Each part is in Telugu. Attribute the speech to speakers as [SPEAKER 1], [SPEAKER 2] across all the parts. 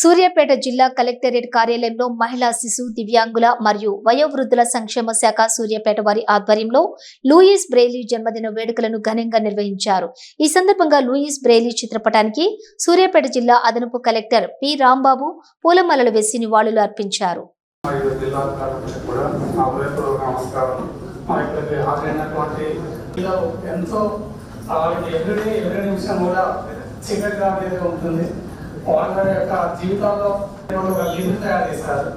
[SPEAKER 1] సూర్యాపేట జిల్లా కలెక్టరేట్ కార్యాలయంలో మహిళా శిశు దివ్యాంగుల మరియు వయోవృద్ధుల సంక్షేమ శాఖ సూర్యాపేట వారి ఆధ్వర్యంలో లూయిస్ బ్రెయిలీ జన్మదిన వేడుకలను ఘనంగా నిర్వహించారు. ఈ సందర్భంగా లూయిస్ బ్రెయిలీ చిత్రపటానికి సూర్యాపేట జిల్లా అదనపు కలెక్టర్ పి. రాంబాబు పూలమాలలు వేసి నివాళులు అర్పించారు.
[SPEAKER 2] ఎంతో వాళ్ళకి ఎవ్రీ ఎవ్రీ నిమిషం కూడా చీకటిగా అనేది ఉంటుంది. వాళ్ళ యొక్క జీవితంలో ఒక లిపి తయారు చేస్తారు?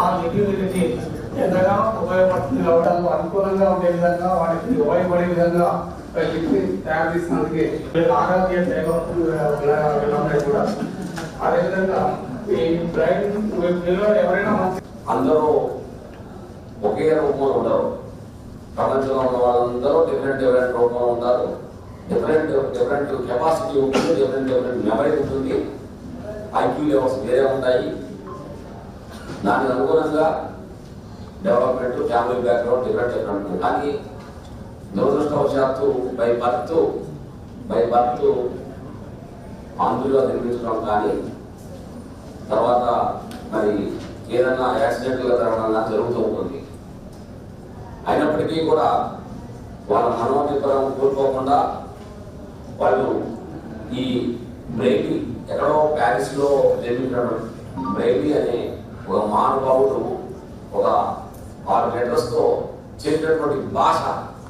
[SPEAKER 2] ఆ లిపి వీళ్ళకి ఎంతగానో ఉపయోగపడుతుంది? కాబట్టి అనుకూలంగా ఉండే విధంగా వాటికి ఉపయోగపడే విధంగా లిపి తయారు చేసినందుకే వీళ్ళ ఆరోగ్య కూడా. అదేవిధంగా ఈ బ్రైన్ ఎవరైనా
[SPEAKER 3] అందరూ ఒకే రూపంలో ఉండరు ప్రపంచంలో ఉన్న వాళ్ళందరూ డిఫరెంట్ డిఫరెంట్ రూపంలో ఉంటారు. డిఫరెంట్ డిఫరెంట్ కెపాసిటీ ఉంటుంది డిఫరెంట్ డిఫరెంట్ మెమరీ ఉంటుంది. ఐక్యూ లెవెల్స్ వేరే ఉంటాయి. దానికి అనుగుణంగా development family background different different ఉంటుంది. కానీ దురదృష్టవశాత్తు బై బర్త్ బై బర్త్ ఆంధ్రులుగా నిర్మించడం కానీ తర్వాత మరి ఏదన్నా యాక్సిడెంట్గా జరగడం జరుగుతూ ఉంటుంది. అయినప్పటికీ కూడా వాళ్ళ మనోనిపరం కోల్పోకుండా వాళ్ళు ఈ బ్రెయిలీ ఎక్కడో ప్యారిస్లో జరిగిన బ్రెయిలీ అనే ఒక మహానుభావుడు ఒక ఆరు లెటర్స్తో చేసినటువంటి భాష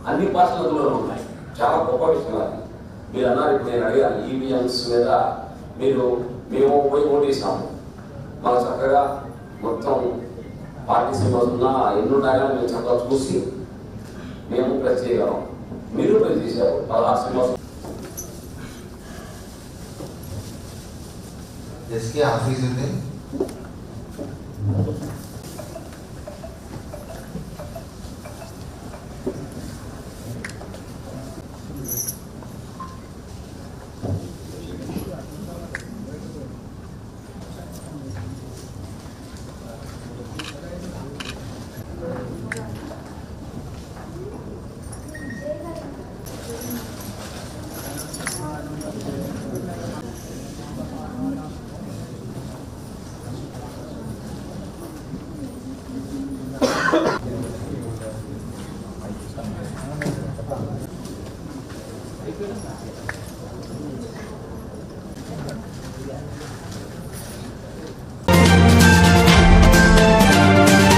[SPEAKER 3] అన్ని భాషలు అందులో ఉన్నాయి. చాలా గొప్ప విషయం అది. మీరు అన్నారు ఇప్పుడు నేను అడిగాను ఈవీఎంస్ మీద మీరు మేము పోయి ఓటేసాము మాకు చక్కగా మొత్తం పార్టీ సింబల్స్ ఉన్న ఎన్ని ఉన్నాయో మేము చక్కగా చూసి మేము ప్రెస్ చేయగలం. మీరు ప్రెస్ చేశారు. పదహారు సింబల్స్
[SPEAKER 4] जिसके आखिरी दिन Thank you.